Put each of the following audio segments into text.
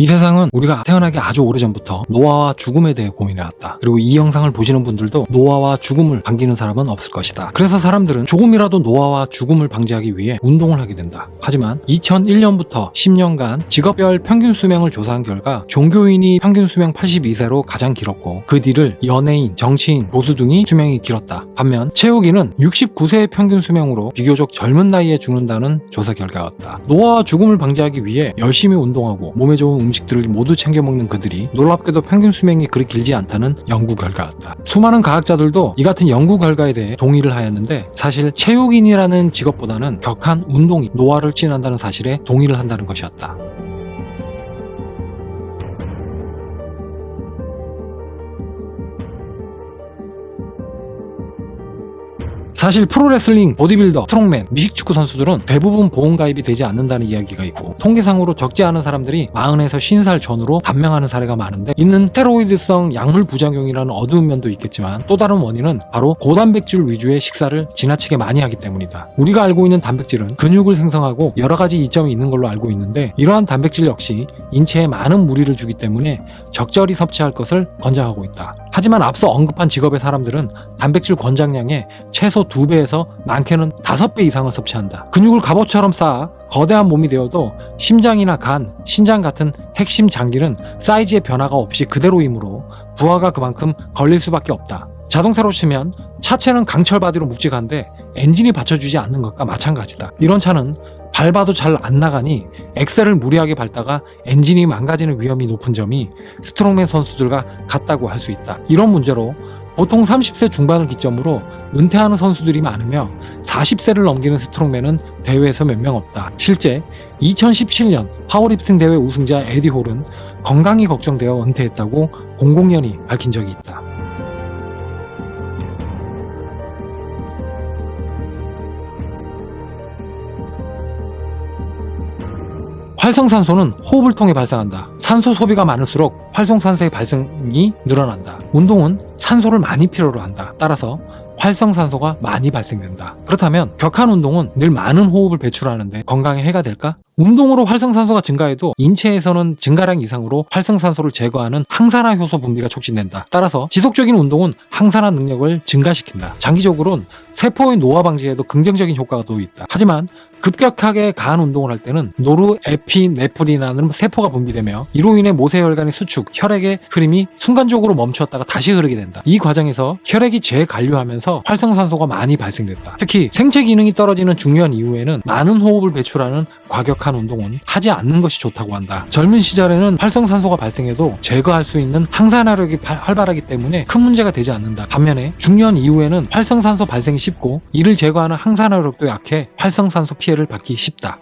이 세상은 우리가 태어나기 아주 오래전부터 노화와 죽음에 대해 고민해왔다. 그리고 이 영상을 보시는 분들도 노화와 죽음을 반기는 사람은 없을 것이다. 그래서 사람들은 조금이라도 노화와 죽음을 방지하기 위해 운동을 하게 된다. 하지만 2001년부터 10년간 직업별 평균 수명을 조사한 결과 종교인이 평균 수명 82세로 가장 길었고 그 뒤를 연예인, 정치인, 보수 등이 수명이 길었다. 반면 체육인은 69세의 평균 수명으로 비교적 젊은 나이에 죽는다는 조사 결과였다. 노화와 죽음을 방지하기 위해 열심히 운동하고 몸에 좋은 음식들을 모두 챙겨 먹는 그들이 놀랍게도 평균 수명이 그리 길지 않다는 연구 결과였다. 수많은 과학자들도 이 같은 연구 결과에 대해 동의를 하였는데 사실 체육인이라는 직업보다는 격한 운동이 노화를 진한다는 사실에 동의를 한다는 것이었다. 사실 프로레슬링, 보디빌더, 스트롱맨, 미식축구 선수들은 대부분 보험가입이 되지 않는다는 이야기가 있고 통계상으로 적지 않은 사람들이 40에서 50살 전후로 단명하는 사례가 많은데 이는 스테로이드성 약물 부작용이라는 어두운 면도 있겠지만 또 다른 원인은 바로 고단백질 위주의 식사를 지나치게 많이 하기 때문이다. 우리가 알고 있는 단백질은 근육을 생성하고 여러 가지 이점이 있는 걸로 알고 있는데 이러한 단백질 역시 인체에 많은 무리를 주기 때문에 적절히 섭취할 것을 권장하고 있다. 하지만 앞서 언급한 직업의 사람들은 단백질 권장량의 최소 2배에서 많게는 5배 이상을 섭취한다. 근육을 갑옷처럼 쌓아 거대한 몸이 되어도 심장이나 간, 신장 같은 핵심 장기는 사이즈의 변화가 없이 그대로이므로 부하가 그만큼 걸릴 수밖에 없다. 자동차로 치면 차체는 강철 바디로 묵직한데 엔진이 받쳐주지 않는 것과 마찬가지다. 이런 차는 밟아도 잘 안 나가니 엑셀을 무리하게 밟다가 엔진이 망가지는 위험이 높은 점이 스트롱맨 선수들과 같다고 할 수 있다. 이런 문제로 보통 30세 중반을 기점으로 은퇴하는 선수들이 많으며 40세를 넘기는 스트롱맨은 대회에서 몇 명 없다. 실제 2017년 파워리프팅 대회 우승자 에디 홀은 건강이 걱정되어 은퇴했다고 공공연히 밝힌 적이 있다. 활성산소는 호흡을 통해 발생한다. 산소 소비가 많을수록 활성산소의 발생이 늘어난다. 운동은 산소를 많이 필요로 한다. 따라서 활성산소가 많이 발생된다. 그렇다면 격한 운동은 늘 많은 호흡을 배출하는데 건강에 해가 될까? 운동으로 활성산소가 증가해도 인체에서는 증가량 이상으로 활성산소를 제거하는 항산화 효소 분비가 촉진된다. 따라서 지속적인 운동은 항산화 능력을 증가시킨다. 장기적으로는 세포의 노화 방지에도 긍정적인 효과가 또 있다. 하지만 급격하게 가한 운동을 할 때는 노르에피네프린이라는 세포가 분비되며 이로 인해 모세혈관의 수축, 혈액의 흐름이 순간적으로 멈추었다가 다시 흐르게 된다. 이 과정에서 혈액이 재관류하면서 활성산소가 많이 발생됐다. 특히 생체 기능이 떨어지는 중요한 이후에는 많은 호흡을 배출하는 과격한 운동은 하지 않는 것이 좋다고 한다. 젊은 시절에는 활성산소가 발생해도 제거할 수 있는 항산화력이 발- 활발하기 때문에 큰 문제가 되지 않는다. 반면에 중년 이후에는 활성산소 발생이 쉽고 이를 제거하는 항산화력도 약해 활성산소 피해 를 받기 쉽다.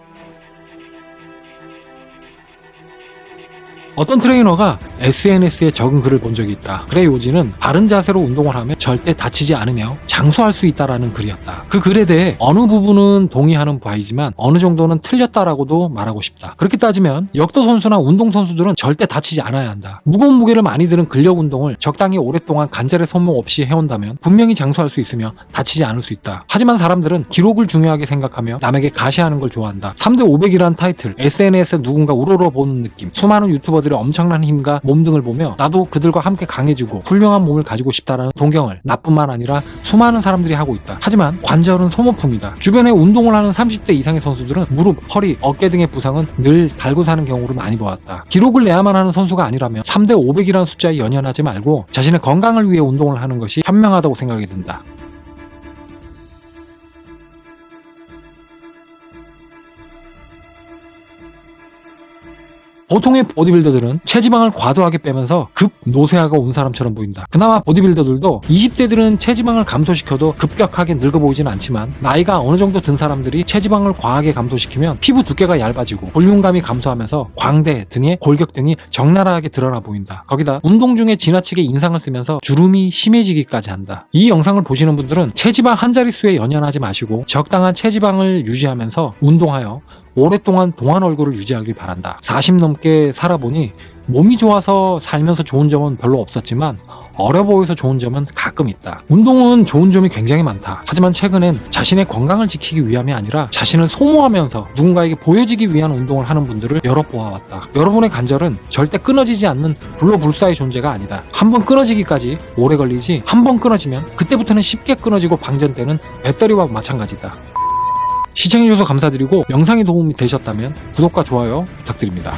어떤 트레이너가 SNS에 적은 글을 본 적이 있다. 글의 요지는 바른 자세로 운동을 하면 절대 다치지 않으며 장수할 수 있다라는 글이었다. 그 글에 대해 어느 부분은 동의하는 바이지만 어느 정도는 틀렸다라고도 말하고 싶다. 그렇게 따지면 역도 선수나 운동 선수들은 절대 다치지 않아야 한다. 무거운 무게를 많이 드는 근력 운동을 적당히 오랫동안 관절의 손목 없이 해온다면 분명히 장수할 수 있으며 다치지 않을 수 있다. 하지만 사람들은 기록을 중요하게 생각하며 남에게 가시하는 걸 좋아한다. 3대 500이라는 타이틀, SNS에 누군가 우러러 보는 느낌, 수많은 유튜버들 의 엄청난 힘과 몸 등을 보며 나도 그들과 함께 강해지고 훌륭한 몸을 가지고 싶다라는 동경을 나뿐만 아니라 수많은 사람들이 하고 있다. 하지만 관절은 소모품이다. 주변에 운동을 하는 30대 이상의 선수들은 무릎, 허리, 어깨 등의 부상은 늘 달고 사는 경우를 많이 보았다. 기록을 내야만 하는 선수가 아니라면 3대 500이라는 숫자에 연연하지 말고 자신의 건강을 위해 운동을 하는 것이 현명하다고 생각이 든다. 보통의 보디빌더들은 체지방을 과도하게 빼면서 급 노쇠화가 온 사람처럼 보인다. 그나마 보디빌더들도 20대들은 체지방을 감소시켜도 급격하게 늙어 보이진 않지만 나이가 어느 정도 든 사람들이 체지방을 과하게 감소시키면 피부 두께가 얇아지고 볼륨감이 감소하면서 광대 등의 골격 등이 적나라하게 드러나 보인다. 거기다 운동 중에 지나치게 인상을 쓰면서 주름이 심해지기까지 한다. 이 영상을 보시는 분들은 체지방 한 자릿수에 연연하지 마시고 적당한 체지방을 유지하면서 운동하여 오랫동안 동안 얼굴을 유지하길 바란다. 40 넘게 살아보니 몸이 좋아서 살면서 좋은 점은 별로 없었지만 어려 보여서 좋은 점은 가끔 있다. 운동은 좋은 점이 굉장히 많다. 하지만 최근엔 자신의 건강을 지키기 위함이 아니라 자신을 소모하면서 누군가에게 보여지기 위한 운동을 하는 분들을 여러 보아왔다. 여러분의 관절은 절대 끊어지지 않는 불로불사의 존재가 아니다. 한번 끊어지기까지 오래 걸리지 한 번 끊어지면 그때부터는 쉽게 끊어지고 방전되는 배터리와 마찬가지다. 시청해주셔서 감사드리고 영상이 도움이 되셨다면 구독과 좋아요 부탁드립니다.